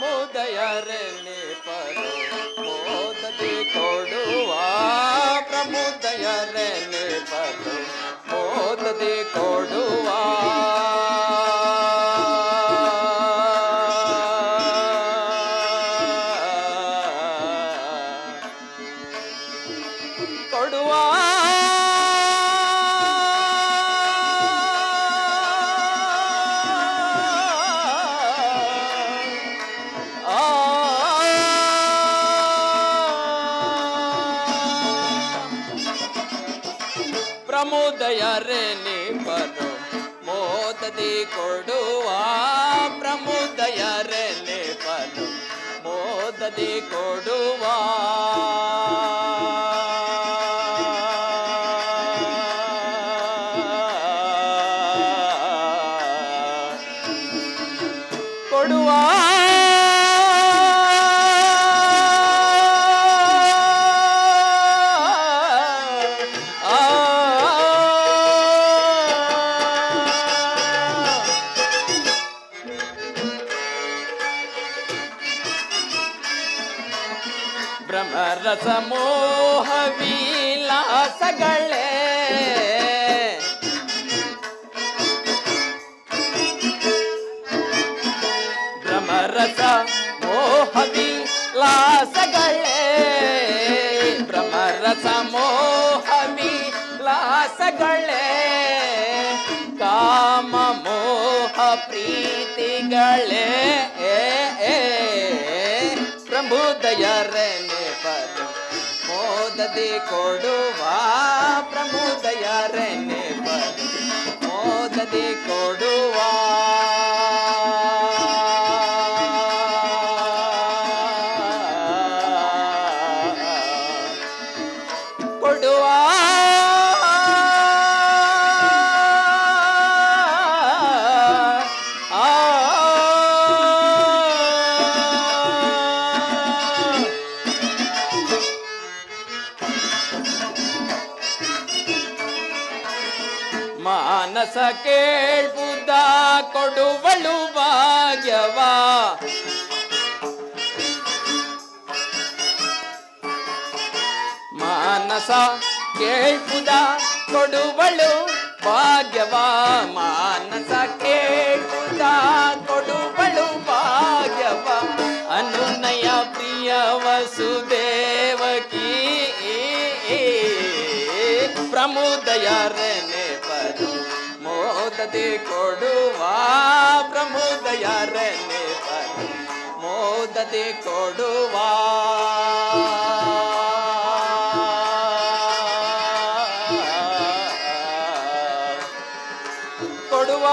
ಪ್ರಮೋದಯರನೆ ಪರು ಮೋದದಿ ಕೊಡುವ ಪ್ರಮೋದಯರನೆ ಪರು ಮೋದದಿ ಕೊಡುವ ಕೊಡುವ ಪ್ರಮೋದಯರೇ ಬರು ಮೋದದಿ ಕೊಡುವ ಪ್ರಮೋದಯರೇ ಬರು ಮೋದದಿ ಕೊಡುವ. ಕೊಡುವ भ्रमरस मोहवीला सगळे. भ्रमरस मोहवीला सगळे. भ्रमरस मोहवीला सगळे. काम मोह प्रीतिगळे. ಪ್ರೀತಿಗಳೇ ಪ್ರಭುದಯರನೆ ಬರು ಮೋದದಿ ಕೊಡುವ ಪ್ರಭುದಯರನೆ ಬರು ಮೋದದಿ ಕೊಡುವ ಮಾನಸ ಕೇಳ್ಬುದ ಕೊಡುವಳು ಭಾಗ್ಯವ. ಮಾನಸ ಕೇಳ್ಬುದ ಕೊಡುವಳು ಭಾಗ್ಯವ. ಮಾನಸ ಕೇಳ್ಬುದ ಕೊಡುವಳು ಭಾಗ್ಯವ. ಅನುನಯ ಪ್ರಿಯ ವಸುದೇವಕಿ ಪ್ರಮೋದಯರನೆ ಪರು ಮೋದದಿ ಕೊಡುವ ಪ್ರಮೋದಯರನೆ ಪರು ಮೋದದಿ ಕೊಡುವ. ಕೊಡುವ